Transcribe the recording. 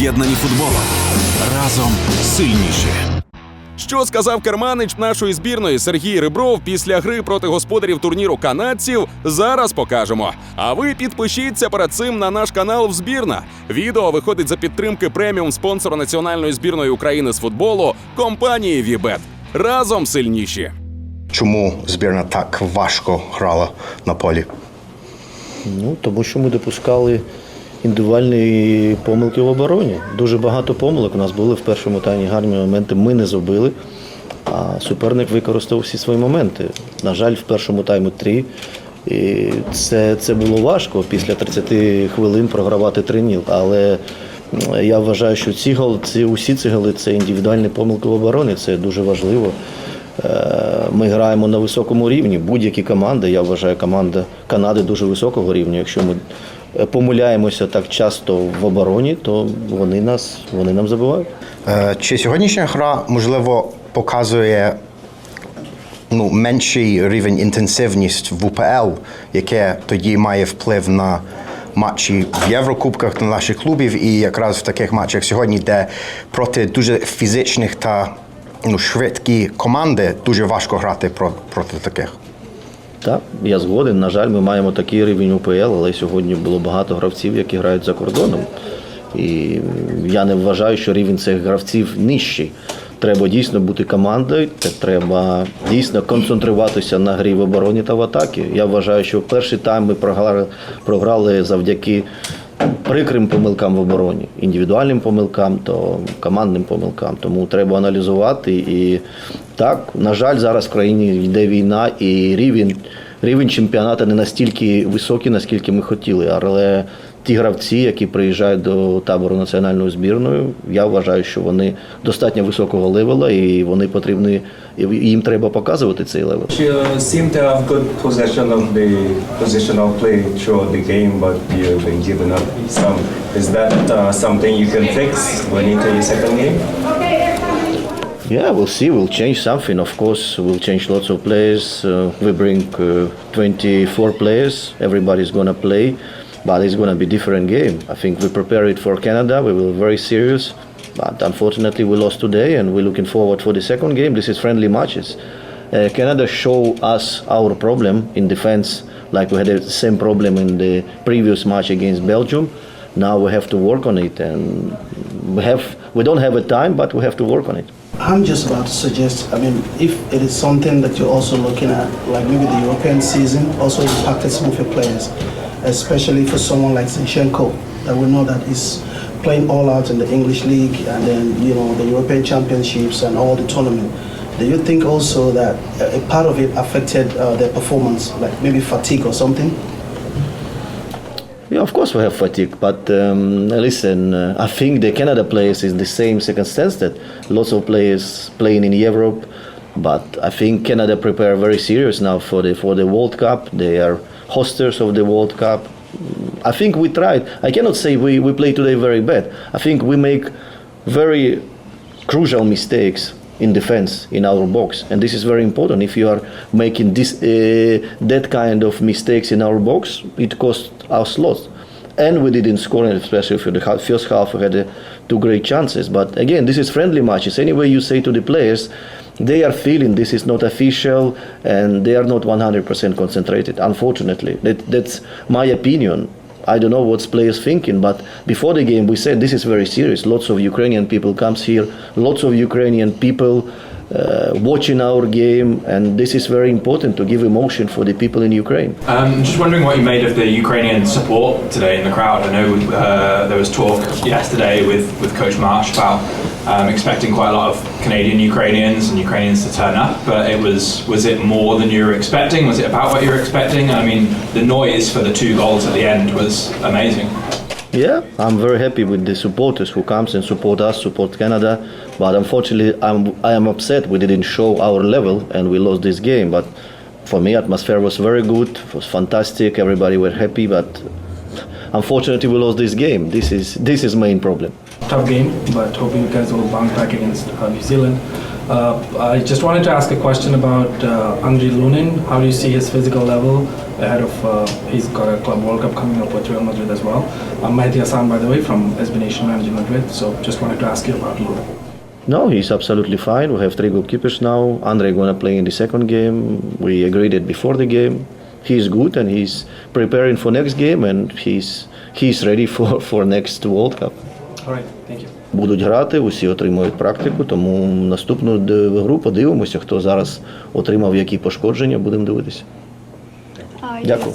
об'єднані футболом. Разом сильніші. Що сказав керманич нашої збірної Сергій Рибров після гри проти господарів турніру канадців? Зараз покажемо. А ви підпишіться перед цим на наш канал в збірна. Відео виходить за підтримки преміум спонсора національної збірної України з футболу компанії Вібет. Разом сильніші. Чому збірна так важко грала на полі? Ну, тому що ми допускали індивідуальні помилки в обороні. Дуже багато помилок у нас були в першому таймі гарні моменти. Ми не забили, а суперник використав всі свої моменти. На жаль, в першому таймі три. І це, це було важко після 30 хвилин програвати 3 0 Але я вважаю, що ці гол, ці, усі ці голи це індивідуальні помилки в обороні, це дуже важливо. Е, Ми граємо на високому рівні. Будь-які команди, я вважаю, команда Канади дуже високого рівня. Якщо ми помиляємося так часто в обороні, то вони нас вони нам забувають. Е, Чи сьогоднішня гра, можливо, показує ну, менший рівень інтенсивність в УПЛ, яке тоді має вплив на матчі в Єврокубках на наших клубів, і якраз в таких матчах сьогодні, де проти дуже фізичних та ну, швидкі команди дуже важко грати проти таких. Так, я згоден. На жаль, ми маємо такий рівень УПЛ, але сьогодні було багато гравців, які грають за кордоном. І я не вважаю, що рівень цих гравців нижчий. Треба дійсно бути командою, треба дійсно концентруватися на грі в обороні та в атакі. Я вважаю, що перший тайм ми програли, програли завдяки прикрим помилкам в обороні, індивідуальним помилкам, то командним помилкам. Тому треба аналізувати. І так, на жаль, зараз в країні йде війна, і рівень, рівень чемпіонату не настільки високий, наскільки ми хотіли. Але ті гравці, які приїжджають до табору національною збірною, я вважаю, що вони достатньо високого левела, і вони потрібні, їм треба показувати цей левел. You seem to have good possession of the positional play throughout the game, but you've been giving. Is that uh, something you can fix when into your second game? Yeah, we'll see. We'll change something. Of course, we'll change lots of players. Uh, we bring uh, 24 players. Everybody's gonna play, but it's gonna be different game. I think we prepare it for Canada. We were very serious, but unfortunately we lost today, and we're looking forward for the second game. This is friendly matches. Uh, Canada show us our problem in defense, like we had the same problem in the previous match against Belgium. Now we have to work on it, and we have we don't have a time, but we have to work on it. I'm just about to suggest, I mean, if it is something that you're also looking at, like maybe the European season also impacted some of your players, especially for someone like Zinchenko, that we know that is playing all out in the English league and then, you know, the European championships and all the tournament. Do you think also that a part of it affected uh, their performance, like maybe fatigue or something? Yeah, of course we have fatigue, but um, listen, uh, I think the Canada players is the same circumstance that lots of players playing in Europe, but I think Canada prepare very serious now for the for the World Cup. They are hosters of the World Cup. I think we tried. I cannot say we, we play today very bad. I think we make very crucial mistakes in defense in our box. And this is very important. If you are making this uh, that kind of mistakes in our box it costs us lots. And we didn't score especially for the first half we had uh, two great chances. But again this is friendly matches. Anyway you say to the players they are feeling this is not official and they are not 100% concentrated unfortunately. That, that's my opinion I don't know what's players thinking, but before the game we said this is very serious. Lots of Ukrainian people comes here, lots of Ukrainian people uh, watching our game, and this is very important to give emotion for the people in Ukraine. Um, just wondering what you made of the Ukrainian support today in the crowd. I know uh, there was talk yesterday with, with Coach Marsh about um, expecting quite a lot of Canadian Ukrainians and Ukrainians to turn up, but it was was it more than you were expecting? Was it about what you were expecting? I mean, the noise for the two goals at the end was amazing. Yeah, I'm very happy with the supporters who comes and support us, support Canada. But unfortunately, I'm I am upset we didn't show our level and we lost this game. But for me, atmosphere was very good. It was fantastic. Everybody were happy. But unfortunately, we lost this game. This is this is main problem. Tough game, but hoping you guys will bounce back against uh, New Zealand. Uh, I just wanted to ask a question about uh, Andriy Lunin. How do you see his physical level ahead of? Uh, he's got a Club World Cup coming up with Real Madrid as well. I'm Mehdi Hassan, by the way, from SB Nation Manager Madrid. So just wanted to ask you about Lunin. No, he's absolutely fine. We have three goalkeepers now. Andre gonna play in the second game. We agreed it before the game. He's good and he's preparing for next game and he's he's ready for, for next World Cup. Будуть грати, усі отримують практику, тому наступну гру подивимося, хто зараз отримав які пошкодження, будемо дивитися. Uh, Дякую.